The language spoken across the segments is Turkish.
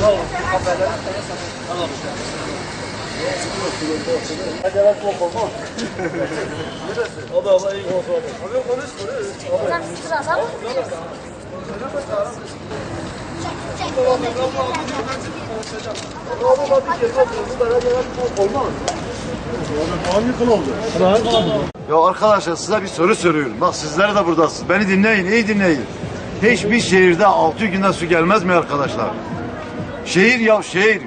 Bravo. Haberlere Tamam. Acaba çok olmaz. Neresi? O da olayı olsun. Abi konuş konuş. Sen sıra bak. Ya arkadaşlar size bir soru soruyorum. Bak sizler de buradasınız. Beni dinleyin, iyi dinleyin. Hiçbir şehirde altı günden su gelmez mi arkadaşlar? Şehir ya şehir.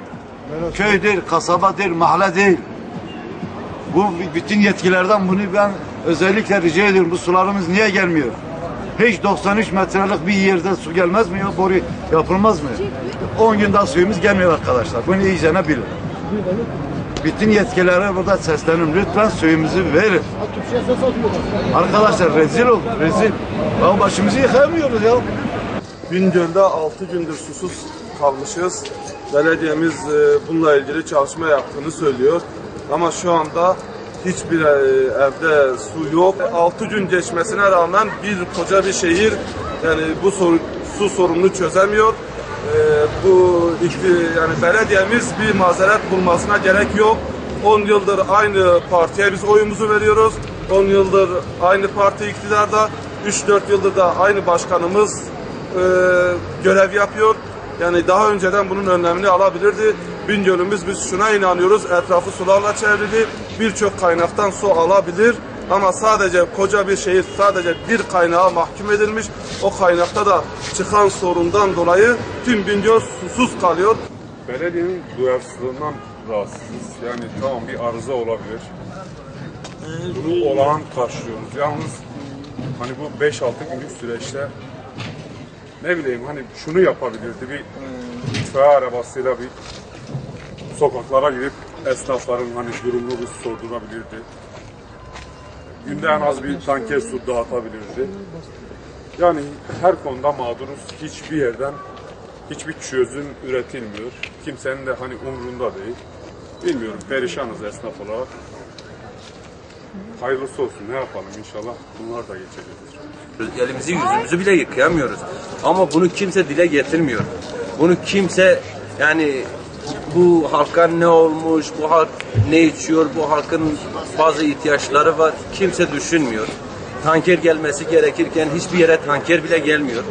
Köy değil, kasaba değil, mahalle değil. Bu bütün yetkilerden bunu ben özellikle rica ediyorum. Bu sularımız niye gelmiyor? Hiç 93 metrelik bir yerde su gelmez mi ya? Boru yapılmaz mı? 10 günde suyumuz gelmiyor arkadaşlar. Bunu iyicene bilin. Bütün yetkililere burada sesleniyorum. Lütfen suyumuzu verin. Arkadaşlar rezil olduk, rezil. Ya başımızı yıkayamıyoruz ya. Bingöl'de 6 gündür susuz kalmışız. Belediyemiz e, bununla ilgili çalışma yaptığını söylüyor. Ama şu anda hiçbir e, evde su yok. 6 gün geçmesine rağmen bir koca bir şehir yani bu soru, su sorununu çözemiyor. E, bu yani belediyemiz bir mazeret bulmasına gerek yok. 10 yıldır aynı partiye biz oyumuzu veriyoruz. 10 yıldır aynı parti iktidarda. 3-4 yıldır da aynı başkanımız e, görev yapıyor. Yani daha önceden bunun önlemini alabilirdi. Bingöl'ümüz biz şuna inanıyoruz. Etrafı sularla çevrili. Birçok kaynaktan su alabilir. Ama sadece koca bir şehir sadece bir kaynağa mahkum edilmiş. O kaynakta da çıkan sorundan dolayı tüm Bingöl susuz kalıyor. Belediyenin duyarsızlığından rahatsızız. Yani tamam bir arıza olabilir. Bunu olağan karşılıyoruz. Yalnız hani bu 5-6 günlük süreçte ne bileyim hani şunu yapabilirdi bir itfaiye arabasıyla bir sokaklara girip esnafların hani durumunu sordurabilirdi. Günde en az bir tanker su dağıtabilirdi. Yani her konuda mağduruz. Hiçbir yerden hiçbir çözüm üretilmiyor. Kimsenin de hani umrunda değil. Bilmiyorum perişanız esnaf olarak. Hayırlısı olsun ne yapalım inşallah bunlar da geçecektir. Elimizi yüzümüzü bile yıkayamıyoruz. Ama bunu kimse dile getirmiyor. Bunu kimse yani bu halka ne olmuş, bu halk ne içiyor, bu halkın bazı ihtiyaçları var. Kimse düşünmüyor. Tanker gelmesi gerekirken hiçbir yere tanker bile gelmiyor.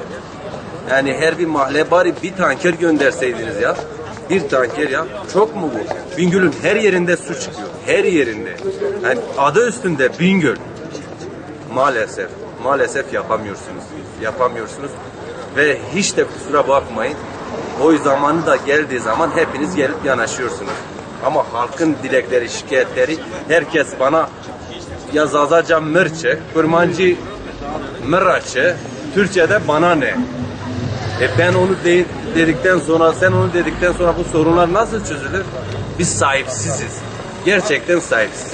Yani her bir mahalle bari bir tanker gönderseydiniz ya. Bir tanker ya. Çok mu bu? Bingöl'ün her yerinde su çıkıyor. Her yerinde. Yani adı üstünde Bingöl. Maalesef, maalesef yapamıyorsunuz. Yapamıyorsunuz. Ve hiç de kusura bakmayın. O zamanı da geldiği zaman hepiniz gelip yanaşıyorsunuz. Ama halkın dilekleri, şikayetleri herkes bana ya Zazaca Mırçı, Kurmancı Mıraçı, Türkçe'de bana ne? E ben onu de- dedikten sonra, sen onu dedikten sonra bu sorunlar nasıl çözülür? Biz sahipsiziz. Gerçekten sahipsiz.